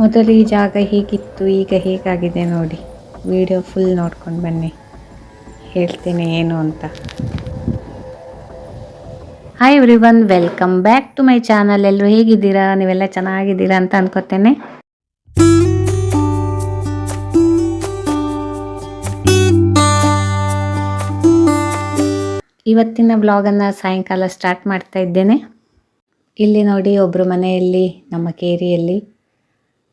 ಮೊದಲು ಈ ಜಾಗ ಹೇಗಿತ್ತು, ಈಗ ಹೇಗಾಗಿದೆ ನೋಡಿ. ವಿಡಿಯೋ ಫುಲ್ ನೋಡ್ಕೊಂಡು ಬನ್ನಿ. ಹೇಳ್ತೀನಿ ಏನು ಅಂತ. Hi everyone welcome back to my channel ಎಲ್ಲರೂ ಹೇಗಿದ್ದೀರಾ? ನೀವೆಲ್ಲ ಚೆನ್ನಾಗಿದ್ದೀರಾ ಅಂತ ಅನ್ಕೋತೇನೆ. ಇವತ್ತಿನ ಬ್ಲಾಗನ್ನು ಸಾಯಂಕಾಲ ಸ್ಟಾರ್ಟ್ ಮಾಡ್ತಾ ಇದ್ದೇನೆ. ಇಲ್ಲಿ ನೋಡಿ ಒಬ್ಬರು ಮನೆಯಲ್ಲಿ, ನಮ್ಮ ಕೇರಿಯಲ್ಲಿ.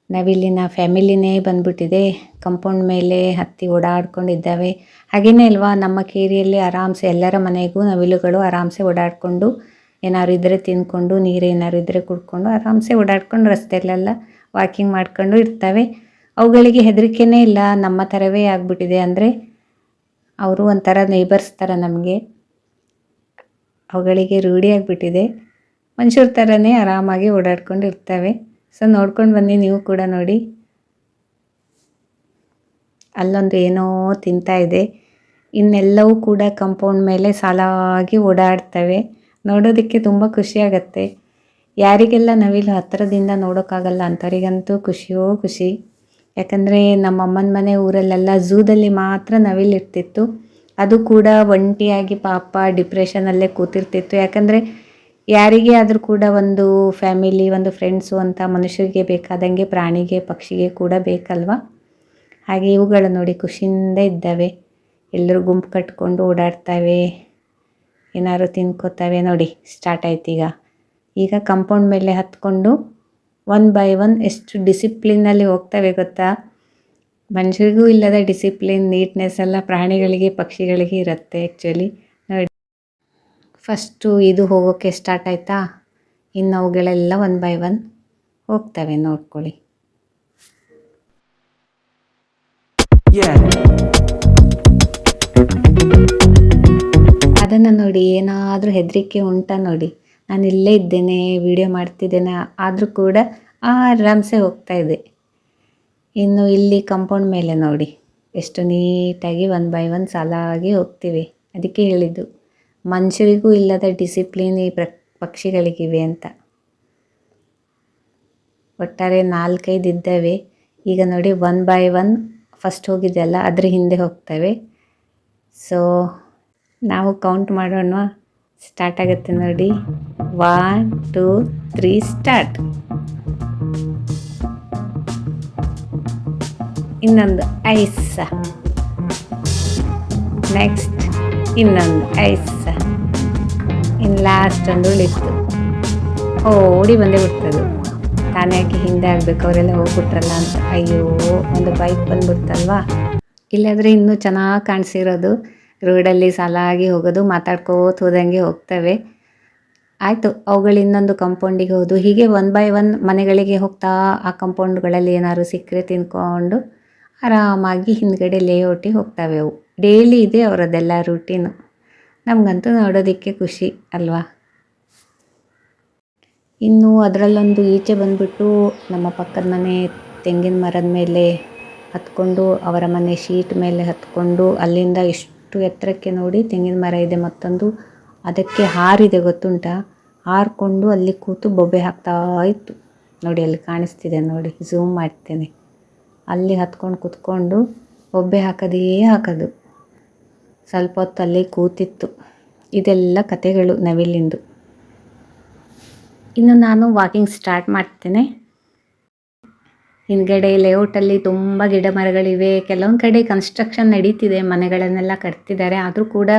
ನಾವಿಲ್ಲಿನ ಫ್ಯಾಮಿಲಿನೇ ಬಂದ್ಬಿಟ್ಟಿದೆ. ಕಂಪೌಂಡ್ ಮೇಲೆ ಹತ್ತಿ ಓಡಾಡ್ಕೊಂಡಿದ್ದಾವೆ. ಹಾಗೇನೇ ಅಲ್ವಾ, ನಮ್ಮ ಕೇರಿಯಲ್ಲಿ ಆರಾಮ್ಸೆ ಎಲ್ಲರ ಮನೆಗೂ ನವಿಲುಗಳು ಆರಾಮ್ಸೆ ಓಡಾಡಿಕೊಂಡು ಏನಾದ್ರು ಇದ್ದರೆ ತಿಂದ್ಕೊಂಡು ನೀರು ಏನಾದ್ರು ಇದ್ದರೆ ಕುಡ್ಕೊಂಡು ಆರಾಮ್ಸೆ ಓಡಾಡ್ಕೊಂಡು ರಸ್ತೆಯಲ್ಲೆಲ್ಲ ವಾಕಿಂಗ್ ಮಾಡ್ಕೊಂಡು ಇರ್ತವೆ. ಅವುಗಳಿಗೆ ಹೆದರಿಕೆನೇ ಇಲ್ಲ. ನಮ್ಮ ಥರವೇ ಆಗಿಬಿಟ್ಟಿದೆ ಅಂದರೆ ಅವರು ಒಂಥರ ನೇಬರ್ಸ್ ಥರ ನಮಗೆ. ಅವುಗಳಿಗೆ ರೂಢಿಯಾಗಿಬಿಟ್ಟಿದೆ. ಮನುಷ್ಯರ ಥರನೇ ಆರಾಮಾಗಿ ಓಡಾಡ್ಕೊಂಡು ಇರ್ತವೆ. ಸೊ ನೋಡ್ಕೊಂಡು ಬನ್ನಿ, ನೀವು ಕೂಡ ನೋಡಿ. ಅಲ್ಲೊಂದು ಏನೋ ತಿಂತಾ ಇದೆ. ಇನ್ನೆಲ್ಲವೂ ಕೂಡ ಕಂಪೌಂಡ್ ಮೇಲೆ ಸಾಲಾಗಿ ಓಡಾಡ್ತವೆ. ನೋಡೋದಕ್ಕೆ ತುಂಬ ಖುಷಿಯಾಗತ್ತೆ ಯಾರಿಗೆಲ್ಲ ನವಿಲು ಹತ್ತಿರದಿಂದ ನೋಡೋಕ್ಕಾಗಲ್ಲ ಅಂಥವರಿಗಂತೂ ಖುಷಿಯೋ ಖುಷಿ. ಯಾಕಂದರೆ ನಮ್ಮ ಅಮ್ಮನ ಮನೆ ಊರಲ್ಲೆಲ್ಲ ಝೂದಲ್ಲಿ ಮಾತ್ರ ನವಿಲು ಇರ್ತಿತ್ತು. ಅದು ಕೂಡ ಒಂಟಿಯಾಗಿ ಪಾಪ ಡಿಪ್ರೆಷನಲ್ಲೇ ಕೂತಿರ್ತಿತ್ತು. ಯಾಕಂದರೆ ಯಾರಿಗೇ ಆದರೂ ಕೂಡ ಒಂದು ಫ್ಯಾಮಿಲಿ ಒಂದು ಫ್ರೆಂಡ್ಸು ಅಂತ ಮನುಷ್ಯರಿಗೆ ಬೇಕಾದಂಗೆ ಪ್ರಾಣಿಗೆ, ಪಕ್ಷಿಗೆ ಕೂಡ ಬೇಕಲ್ವಾ? ಹಾಗೆ ಇವುಗಳು ನೋಡಿ ಖುಷಿಯಿಂದ ಇದ್ದಾವೆ. ಎಲ್ಲರೂ ಗುಂಪು ಕಟ್ಕೊಂಡು ಓಡಾಡ್ತವೆ. ಏನಾದ್ರು ತಿನ್ಕೋತವೆ. ನೋಡಿ ಸ್ಟಾರ್ಟ್ ಆಯ್ತು ಈಗ. ಈಗ ಕಂಪೌಂಡ್ ಮೇಲೆ ಹತ್ಕೊಂಡು ಒನ್ ಬೈ ಒನ್ ಎಷ್ಟು ಡಿಸಿಪ್ಲಿನಲ್ಲಿ ಹೋಗ್ತವೆ ಗೊತ್ತಾ? ಮನುಷ್ಯರಿಗೂ ಇಲ್ಲದ ಡಿಸಿಪ್ಲಿನ್ ನೀಟ್ನೆಸ್ ಎಲ್ಲ ಪ್ರಾಣಿಗಳಿಗೆ, ಪಕ್ಷಿಗಳಿಗೆ ಇರುತ್ತೆ ಆ್ಯಕ್ಚುಲಿ ಫಸ್ಟು ಇದು ಹೋಗೋಕ್ಕೆ ಸ್ಟಾರ್ಟ್ ಆಯಿತಾ? ಇನ್ನು ಅವುಗಳೆಲ್ಲ ಒನ್ ಬೈ ಒನ್ ಹೋಗ್ತವೆ, ನೋಡ್ಕೊಳ್ಳಿ. ಅದನ್ನು ನೋಡಿ, ಏನಾದರೂ ಹೆದರಿಕೆ ಉಂಟಾ ನೋಡಿ. ನಾನು ಇಲ್ಲೇ ಇದ್ದೇನೆ ವಿಡಿಯೋ ಮಾಡ್ತಿದ್ದೇನೆ, ಆದರೂ ಕೂಡ ಆರಾಮ್ಸೆ ಹೋಗ್ತಾ ಇದೆ. ಇನ್ನು ಇಲ್ಲಿ ಕಂಪೌಂಡ್ ಮೇಲೆ ನೋಡಿ. ಎಷ್ಟು ನೀಟಾಗಿ ಒನ್ ಬೈ ಒನ್ ಸಾಲಾಗಿ ಹೋಗ್ತೀವಿ. ಅದಕ್ಕೆ ಹೇಳಿದ್ದು. ಮನುಷ್ಯರಿಗೂ ಇಲ್ಲದ ಡಿಸಿಪ್ಲಿನ್ ಈ ಪಕ್ಷಿಗಳಿಗಿವೆ ಅಂತ. ಒಟ್ಟಾರೆ ನಾಲ್ಕೈದು ಇದ್ದಾವೆ ಈಗ ನೋಡಿ ಒನ್ ಬೈ ಒನ್ ಫಸ್ಟ್ ಹೋಗಿದೆಯಲ್ಲ, ಅದ್ರ ಹಿಂದೆ ಹೋಗ್ತವೆ. ಸೊ ನಾವು ಕೌಂಟ್ ಮಾಡೋಣ. ಸ್ಟಾರ್ಟ್ ಆಗುತ್ತೆ ನೋಡಿ. ಒನ್ ಟೂ ತ್ರೀ ಸ್ಟಾರ್ಟ್ ಇನ್ನೊಂದು, ಐಸ್. ನೆಕ್ಸ್ಟ್ ಇನ್ನೊಂದು, ಐಸ್. ಇನ್ನು ಲಾಸ್ಟ್ ಒಂದು ಉಳಿತು ಓಡಿ ಬಂದೇ ಬಿಡ್ತದು. ತಾನೇ ಯಾಕೆ ಹಿಂದೆ ಆಗಬೇಕು, ಅವರೆಲ್ಲ ಹೋಗ್ಬಿಟ್ರಲ್ಲ ಅಂತ. ಅಯ್ಯೋ, ಒಂದು ಬೈಕ್ ಬಂದ್ಬಿಡ್ತಲ್ವಾ? ಇಲ್ಲಾದರೆ ಇನ್ನೂ ಚೆನ್ನಾಗಿ ಕಾಣಿಸಿರೋದು. ರೋಡಲ್ಲಿ ಸಾಲಾಗಿ ಹೋಗೋದು, ಮಾತಾಡ್ಕೋತ ಹೋದಂಗೆ ಹೋಗ್ತವೆ. ಆಯಿತು, ಅವುಗಳು ಇನ್ನೊಂದು ಕಂಪೌಂಡಿಗೆ ಹೋದು. ಹೀಗೆ ಒನ್ ಬೈ ಒನ್ ಮನೆಗಳಿಗೆ ಹೋಗ್ತಾ ಆ ಕಂಪೌಂಡ್ಗಳಲ್ಲಿ ಏನಾದ್ರು ಸಿಕ್ಕರೆ ತಿನ್ಕೊಂಡು ಆರಾಮಾಗಿ ಹಿಂದ್ಗಡೆ ಲೇಔಟಿಗೆ ಹೋಗ್ತವೆ ಅವು. ಡೈಲಿ ಇದೆ ಅವರದೆಲ್ಲ ರೂಟೀನು ನಮಗಂತೂ ನೋಡೋದಕ್ಕೆ ಖುಷಿ, ಅಲ್ವಾ? ಇನ್ನು ಅದರಲ್ಲೊಂದು ಈಚೆ ಬಂದುಬಿಟ್ಟು ನಮ್ಮ ಪಕ್ಕದ ಮನೆ ತೆಂಗಿನ ಮರದ ಮೇಲೆ ಹತ್ಕೊಂಡು, ಅವರ ಮನೆ ಶೀಟ್ ಮೇಲೆ ಹತ್ಕೊಂಡು, ಅಲ್ಲಿಂದ ಎಷ್ಟು ಎತ್ತರಕ್ಕೆ ನೋಡಿ ತೆಂಗಿನ ಮರ ಇದೆ ಮತ್ತೊಂದು, ಅದಕ್ಕೆ ಹಾರಿದೆ ಗೊತ್ತುಂಟ? ಹಾರಿಕೊಂಡು ಅಲ್ಲಿ ಕೂತು ಬೊಬ್ಬೆ ಹಾಕ್ತಾ ಇತ್ತು. ನೋಡಿ, ಅಲ್ಲಿ ಕಾಣಿಸ್ತಿದೆ ನೋಡಿ ಝೂಮ್ ಮಾಡ್ತೇನೆ. ಅಲ್ಲಿ ಹತ್ಕೊಂಡು ಕೂತ್ಕೊಂಡು ಬೊಬ್ಬೆ ಹಾಕೋದೇ ಹಾಕೋದು. ಸ್ವಲ್ಪ ಹೊತ್ತಲ್ಲೇ ಕೂತಿತ್ತು. ಇದೆಲ್ಲ ಕತೆಗಳು ನವಿಲಿಂದು. ಇನ್ನು ನಾನು ವಾಕಿಂಗ್ ಸ್ಟಾರ್ಟ್ ಮಾಡ್ತೇನೆ. ಹಿಂದ್ಗಡೆ ಲೇಔಟಲ್ಲಿ ತುಂಬ ಗಿಡ ಮರಗಳಿವೆ ಕೆಲವೊಂದು ಕಡೆ ಕನ್ಸ್ಟ್ರಕ್ಷನ್ ನಡೀತಿದೆ. ಮನೆಗಳನ್ನೆಲ್ಲ ಕಟ್ತಿದ್ದಾರೆ. ಆದರೂ ಕೂಡ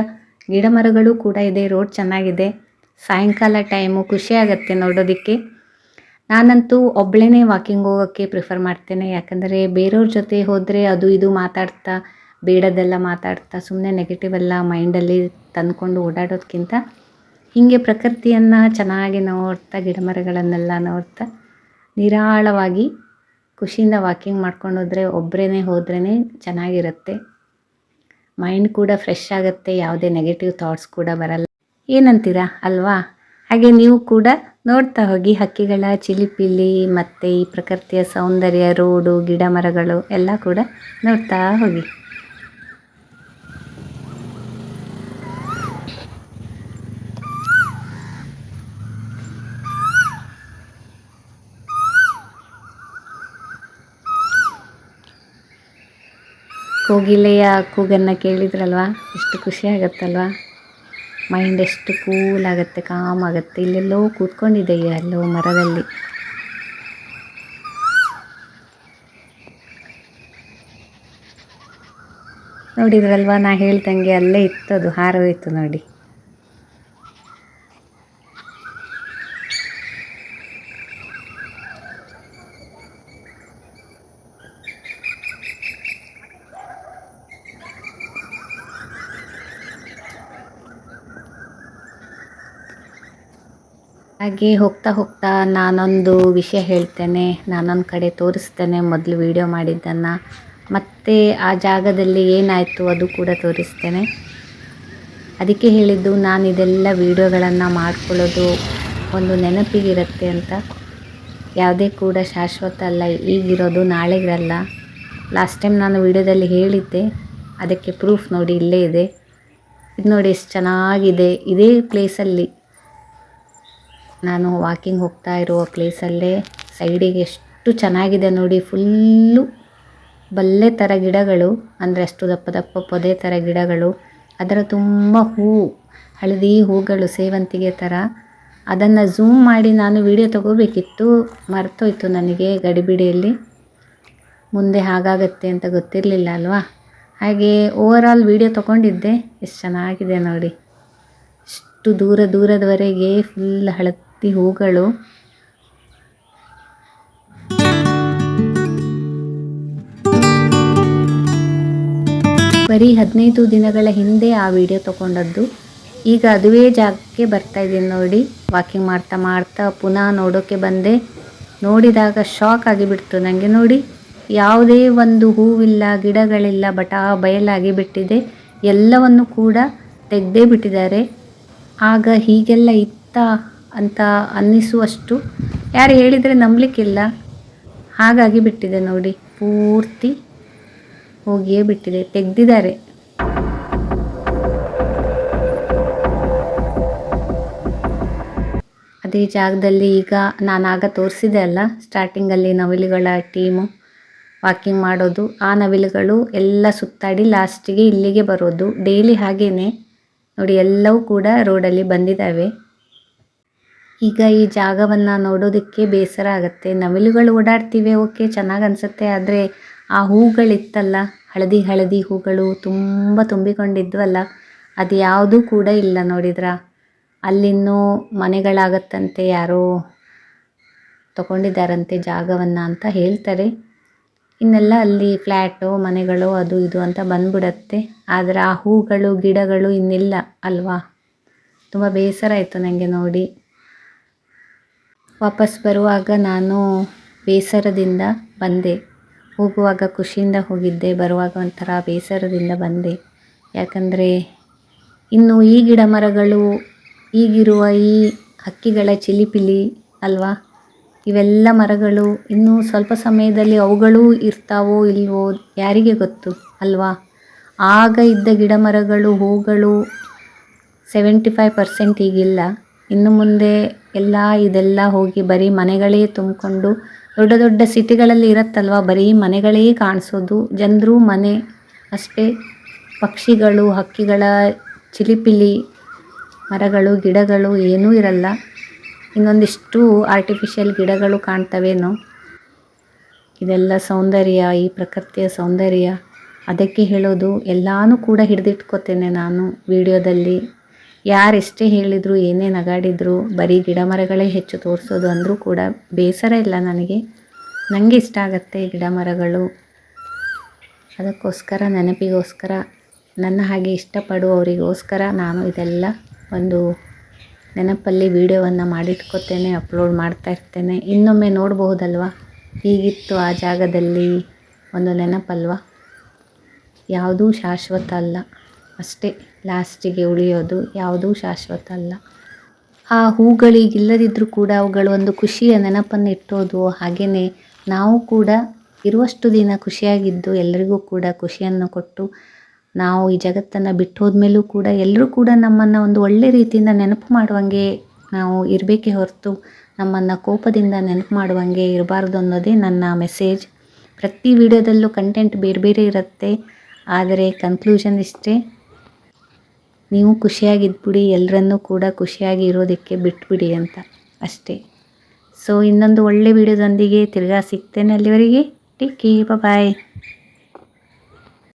ಗಿಡ ಮರಗಳು ಕೂಡ ಇದೆ. ರೋಡ್ ಚೆನ್ನಾಗಿದೆ. ಸಾಯಂಕಾಲ ಟೈಮು ಖುಷಿ ಆಗುತ್ತೆ ನೋಡೋದಕ್ಕೆ. ನಾನಂತೂ ಒಬ್ಬಳೇ ವಾಕಿಂಗ್ ಹೋಗೋಕ್ಕೆ ಪ್ರಿಫರ್ ಮಾಡ್ತೇನೆ. ಯಾಕಂದರೆ ಬೇರೆಯವ್ರ ಜೊತೆ ಹೋದರೆ ಅದು ಇದು ಮಾತಾಡ್ತಾ ಬೇಡದೆಲ್ಲ ಮಾತಾಡ್ತಾ ಸುಮ್ಮನೆ ನೆಗೆಟಿವ್ ಎಲ್ಲ ಮೈಂಡಲ್ಲಿ ತಂದ್ಕೊಂಡು ಓಡಾಡೋದಕ್ಕಿಂತ ಹೀಗೆ ಪ್ರಕೃತಿಯನ್ನು ಚೆನ್ನಾಗಿ ನೋಡ್ತಾ ಗಿಡ ಮರಗಳನ್ನೆಲ್ಲ ನೋಡ್ತಾ ನಿರಾಳವಾಗಿ ಖುಷಿಯಿಂದ ವಾಕಿಂಗ್ ಮಾಡ್ಕೊಂಡು ಹೋದರೆ ಒಬ್ಬರೇ ಹೋದ್ರೇ ಚೆನ್ನಾಗಿರುತ್ತೆ. ಮೈಂಡ್ ಕೂಡ ಫ್ರೆಶ್ ಆಗುತ್ತೆ, ಯಾವುದೇ ನೆಗೆಟಿವ್ ಥಾಟ್ಸ್ ಕೂಡ ಬರಲ್ಲ. ಏನಂತೀರಾ ಅಲ್ವಾ? ಹಾಗೆ ನೀವು ಕೂಡ ನೋಡ್ತಾ ಹೋಗಿ ಹಕ್ಕಿಗಳ ಚಿಲಿಪಿಲಿ ಮತ್ತು ಈ ಪ್ರಕೃತಿಯ ಸೌಂದರ್ಯ, ರೋಡು, ಗಿಡ ಮರಗಳು ಎಲ್ಲ ಕೂಡ ನೋಡ್ತಾ ಹೋಗಿ. ಕೋಗಿಲೆಯ ಕೂಗನ್ನು ಕೇಳಿದ್ರಲ್ವಾ? ಎಷ್ಟು ಖುಷಿ ಆಗುತ್ತಲ್ವಾ? ಮೈಂಡ್ ಎಷ್ಟು ಕೂಲ್ ಆಗುತ್ತೆ, ಕಾಮ್ ಆಗುತ್ತೆ. ಇಲ್ಲೆಲ್ಲೋ ಕೂತ್ಕೊಂಡಿದೆ ಅಲ್ಲೋ ಮರದಲ್ಲಿ? ನೋಡಿದ್ರಲ್ವಾ, ನಾ ಹೇಳ್ದಂಗೆ ಅಲ್ಲೇ ಇತ್ತು ಅದು ಹಾರೋಯ್ತು ನೋಡಿ. ಹಾಗೆ ಹೋಗ್ತಾ ಹೋಗ್ತಾ ನಾನೊಂದು ವಿಷಯ ಹೇಳ್ತೇನೆ, ನಾನೊಂದು ಕಡೆ ತೋರಿಸ್ತೇನೆ ಮೊದಲು ವಿಡಿಯೋ ಮಾಡಿದ್ದನ್ನು. ಮತ್ತೆ ಆ ಜಾಗದಲ್ಲಿ ಏನಾಯಿತು ಅದು ಕೂಡ ತೋರಿಸ್ತೇನೆ. ಅದಕ್ಕೆ ಹೇಳಿದ್ದು ನಾನು ಇದೆಲ್ಲ ವಿಡಿಯೋಗಳನ್ನು ಮಾಡ್ಕೊಳ್ಳೋದು ಒಂದು ನೆನಪಿಗಿರುತ್ತೆ ಅಂತ. ಯಾವುದೇ ಕೂಡ ಶಾಶ್ವತ ಅಲ್ಲ, ಈಗಿರೋದು ನಾಳೆಗಿರಲ್ಲ. ಲಾಸ್ಟ್ ಟೈಮ್ ನಾನು ವಿಡಿಯೋದಲ್ಲಿ ಹೇಳಿದ್ದೆ, ಅದಕ್ಕೆ ಪ್ರೂಫ್ ನೋಡಿ ಇಲ್ಲೇ ಇದೆ. ಇದು ನೋಡಿ ಎಷ್ಟು ಚೆನ್ನಾಗಿದೆ. ಇದೇ ಪ್ಲೇಸಲ್ಲಿ ನಾನು ವಾಕಿಂಗ್ ಹೋಗ್ತಾ ಇರುವ ಪ್ಲೇಸಲ್ಲೇ ಸೈಡಿಗೆ ಎಷ್ಟು ಚೆನ್ನಾಗಿದೆ ನೋಡಿ. ಫುಲ್ಲು ಬಲ್ಲೆ ಥರ ಗಿಡಗಳು, ಅಂದರೆ ಅಷ್ಟು ದಪ್ಪ ದಪ್ಪ ಪೊದೆ ಥರ ಗಿಡಗಳು, ಅದರ ತುಂಬ ಹೂ, ಹಳದಿ ಹೂಗಳು ಸೇವಂತಿಗೆ ಥರ ಅದನ್ನು ಝೂಮ್ ಮಾಡಿ ನಾನು ವಿಡಿಯೋ ತಗೋಬೇಕಿತ್ತು, ಮರ್ತೋಯ್ತು ನನಗೆ ಗಡಿಬಿಡಿಯಲ್ಲಿ. ಮುಂದೆ ಹಾಗಾಗತ್ತೆ ಅಂತ ಗೊತ್ತಿರಲಿಲ್ಲ ಅಲ್ವಾ? ಹಾಗೆ ಓವರಾಲ್ ವಿಡಿಯೋ ತೊಗೊಂಡಿದ್ದೆ, ಎಷ್ಟು ಚೆನ್ನಾಗಿದೆ ನೋಡಿ. ಇಷ್ಟು ದೂರ ದೂರದವರೆಗೆ ಫುಲ್ ಹಳದಿ ಹೂಗಳು. ಬರೀ ಹದಿನೈದು ದಿನಗಳ ಹಿಂದೆ ಆ ವಿಡಿಯೋ ತಗೊಂಡದ್ದು. ಈಗ ಅದುವೇ ಜಾಗಕ್ಕೆ ಬರ್ತಾ ಇದ್ದೀನಿ ನೋಡಿ. ವಾಕಿಂಗ್ ಮಾಡ್ತಾ ಮಾಡ್ತಾ ಪುನಃ ನೋಡೋಕ್ಕೆ ಬಂದೆ. ನೋಡಿದಾಗ ಶಾಕ್ ಆಗಿಬಿಡ್ತು ನನಗೆ ನೋಡಿ. ಯಾವುದೇ ಒಂದು ಹೂವಿಲ್ಲ, ಗಿಡಗಳಿಲ್ಲ, ಬಟ ಬಯಲಾಗಿ ಬಿಟ್ಟಿದೆ ಎಲ್ಲವನ್ನು ಕೂಡ ತೆಗೆದೇ ಬಿಟ್ಟಿದ್ದಾರೆ. ಆಗ ಹೀಗೆಲ್ಲ ಇತ್ತ ಅಂತ ಅನ್ನಿಸುವಷ್ಟು. ಯಾರು ಹೇಳಿದರೆ ನಂಬಲಿಕ್ಕಿಲ್ಲ. ಹಾಗಾಗಿ ಬಿಟ್ಟಿದೆ ನೋಡಿ. ಪೂರ್ತಿ ಹೋಗಿಯೇ ಬಿಟ್ಟಿದೆ. ತೆಗೆದಿದ್ದಾರೆ. ಅದೇ ಜಾಗದಲ್ಲಿ ಈಗ ನಾನು ಆಗ ತೋರಿಸಿದೆ ಅಲ್ಲ. ಸ್ಟಾರ್ಟಿಂಗಲ್ಲಿ ನವಿಲುಗಳ ಟೀಮು ವಾಕಿಂಗ್ ಮಾಡೋದು. ಆ ನವಿಲುಗಳು ಎಲ್ಲ ಸುತ್ತಾಡಿ ಲಾಸ್ಟಿಗೆ ಇಲ್ಲಿಗೆ ಬರೋದು. ಡೈಲಿ ಹಾಗೇ ನೋಡಿ ಎಲ್ಲವೂ ಕೂಡ ರೋಡಲ್ಲಿ ಬಂದಿದ್ದಾವೆ. ಈಗ ಈ ಜಾಗವನ್ನು ನೋಡೋದಕ್ಕೆ ಬೇಸರ ಆಗುತ್ತೆ. ನವಿಲುಗಳು ಓಡಾಡ್ತಿವೆ, ಓಕೆ, ಚೆನ್ನಾಗಿ ಅನಿಸುತ್ತೆ, ಆದರೆ ಆ ಹೂಗಳಿತ್ತಲ್ಲ, ಹಳದಿ ಹಳದಿ ಹೂಗಳು ತುಂಬ ತುಂಬಿಕೊಂಡಿದ್ವಲ್ಲ, ಅದು ಯಾವುದೂ ಕೂಡ ಇಲ್ಲ ನೋಡಿದ್ರ. ಅಲ್ಲಿನ್ನೂ ಮನೆಗಳಾಗತ್ತಂತೆ, ಯಾರೋ ತಗೊಂಡಿದ್ದಾರಂತೆ ಜಾಗವನ್ನು ಅಂತ ಹೇಳ್ತಾರೆ. ಇನ್ನೆಲ್ಲ ಅಲ್ಲಿ ಫ್ಲ್ಯಾಟು ಮನೆಗಳು, ಅದು ಇದು ಅಂತ ಬಂದ್ಬಿಡತ್ತೆ. ಆದರೆ ಆ ಹೂಗಳು, ಗಿಡಗಳು ಇನ್ನಿಲ್ಲ ಅಲ್ವಾ? ತುಂಬ ಬೇಸರ ಆಯಿತು ನನಗೆ ನೋಡಿ. ವಾಪಸ್ ಬರುವಾಗ ನಾನು ಬೇಸರದಿಂದ ಬಂದೆ. ಹೋಗುವಾಗ ಖುಷಿಯಿಂದ ಹೋಗಿದ್ದೆ, ಬರುವಾಗ ಒಂಥರ ಬೇಸರದಿಂದ ಬಂದೆ. ಯಾಕಂದರೆ ಇನ್ನು ಈ ಗಿಡ ಮರಗಳು, ಈಗಿರುವ ಈ ಹಕ್ಕಿಗಳ ಚಿಲಿಪಿಲಿ ಅಲ್ವಾ? ಇವೆಲ್ಲ ಮರಗಳು ಇನ್ನೂ ಸ್ವಲ್ಪ ಸಮಯದಲ್ಲಿ ಅವುಗಳೂ ಇರ್ತಾವೋ ಇಲ್ವೋ ಯಾರಿಗೆ ಗೊತ್ತು ಅಲ್ವಾ? ಆಗ ಇದ್ದ ಗಿಡ ಮರಗಳು, ಹೂಗಳು ಸೆವೆಂಟಿ ಫೈವ್ ಪರ್ಸೆಂಟ್ ಈಗಿಲ್ಲ. ಇನ್ನು ಮುಂದೆ ಎಲ್ಲ ಇದೆಲ್ಲ ಹೋಗಿ ಬರೀ ಮನೆಗಳೇ ತುಂಬಿಕೊಂಡು ದೊಡ್ಡ ದೊಡ್ಡ ಸಿಟಿಗಳಲ್ಲಿ ಇರುತ್ತಲ್ವ? ಬರೀ ಮನೆಗಳೇ ಕಾಣಿಸೋದು. ಜನರು ಮನೆ ಅಷ್ಟೇ. ಪಕ್ಷಿಗಳು, ಹಕ್ಕಿಗಳ, ಚಿಲಿಪಿಲಿ, ಮರಗಳು, ಗಿಡಗಳು ಏನೂ ಇರಲ್ಲ. ಇನ್ನೊಂದಿಷ್ಟು ಆರ್ಟಿಫಿಷಿಯಲ್ ಗಿಡಗಳು ಕಾಣ್ತವೇನೋ? ಇದೆಲ್ಲ ಸೌಂದರ್ಯ, ಈ ಪ್ರಕೃತಿಯ ಸೌಂದರ್ಯ. ಅದಕ್ಕೆ ಹೇಳೋದು, ಎಲ್ಲಾನು ಕೂಡ ಹಿಡಿದಿಟ್ಕೋತೇನೆ ನಾನು ವಿಡಿಯೋದಲ್ಲಿ. ಯಾರೆಷ್ಟೇ ಹೇಳಿದ್ರು, ಏನೇ ನಗಾಡಿದ್ರು, ಬರೀ ಗಿಡ ಮರಗಳೇ ಹೆಚ್ಚು ತೋರಿಸೋದು ಅಂದರೂ ಕೂಡ ಬೇಸರ ಇಲ್ಲ ನನಗೆ. ನನಗೆ ಇಷ್ಟ ಆಗುತ್ತೆ ಗಿಡ ಮರಗಳು ಅದಕ್ಕೋಸ್ಕರ, ನೆನಪಿಗೋಸ್ಕರ, ನನ್ನ ಹಾಗೆ ಇಷ್ಟಪಡುವವರಿಗೋಸ್ಕರ ನಾನು ಇದೆಲ್ಲ ಒಂದು ನೆನಪಲ್ಲಿ ವಿಡಿಯೋವನ್ನು ಮಾಡಿಟ್ಕೋತೇನೆ, ಅಪ್ಲೋಡ್ ಮಾಡ್ತಾ ಇರ್ತೇನೆ. ಇನ್ನೊಮ್ಮೆ ನೋಡಬಹುದಲ್ವ? ಹೀಗಿತ್ತು ಆ ಜಾಗದಲ್ಲಿ ಒಂದು ನೆನಪಲ್ವ? ಯಾವುದೂ ಶಾಶ್ವತ ಅಲ್ಲ. ಅಷ್ಟೇ, ಲಾಸ್ಟಿಗೆ ಉಳಿಯೋದು ಯಾವುದೂ ಶಾಶ್ವತ ಅಲ್ಲ. ಆ ಹೂಗಳಿಗಿಲ್ಲದಿದ್ದರೂ ಕೂಡ ಅವುಗಳು ಒಂದು ಖುಷಿಯ ನೆನಪನ್ನು ಇಟ್ಟೋದು. ಹಾಗೆಯೇ ನಾವು ಕೂಡ ಇರುವಷ್ಟು ದಿನ ಖುಷಿಯಾಗಿದ್ದು ಎಲ್ಲರಿಗೂ ಕೂಡ ಖುಷಿಯನ್ನು ಕೊಟ್ಟು ನಾವು ಈ ಜಗತ್ತನ್ನು ಬಿಟ್ಟು ಹೋದ್ಮೇಲೂ ಕೂಡ ಎಲ್ಲರೂ ಕೂಡ ನಮ್ಮನ್ನು ಒಂದು ಒಳ್ಳೆ ರೀತಿಯಿಂದ ನೆನಪು ಮಾಡುವಂಗೆ ನಾವು ಇರಬೇಕೇ ಹೊರತು ನಮ್ಮನ್ನು ಕೋಪದಿಂದ ನೆನಪು ಮಾಡುವಂಗೆ ಇರಬಾರ್ದು ಅನ್ನೋದೇ ನನ್ನ ಮೆಸೇಜ್. ಪ್ರತಿ ವಿಡಿಯೋದಲ್ಲೂ ಕಂಟೆಂಟ್ ಬೇರೆ ಬೇರೆ ಇರುತ್ತೆ. ಆದರೆ, ಕನ್ಕ್ಲೂಷನ್ ಇಷ್ಟೇ. ನೀವು ಖುಷಿಯಾಗಿದ್ಬಿಡಿ ಎಲ್ಲರನ್ನೂ ಕೂಡ ಖುಷಿಯಾಗಿ ಇರೋದಕ್ಕೆ ಬಿಟ್ಬಿಡಿ ಅಂತ ಅಷ್ಟೇ. ಸೊ ಇನ್ನೊಂದು ಒಳ್ಳೆ ವಿಡಿಯೋದೊಂದಿಗೆ ತಿರ್ಗಾ ಸಿಗ್ತೇನೆ ಅಲ್ಲಿವರೆಗೆ. ಟಿಕ್ಕಿ ಬಾಯ್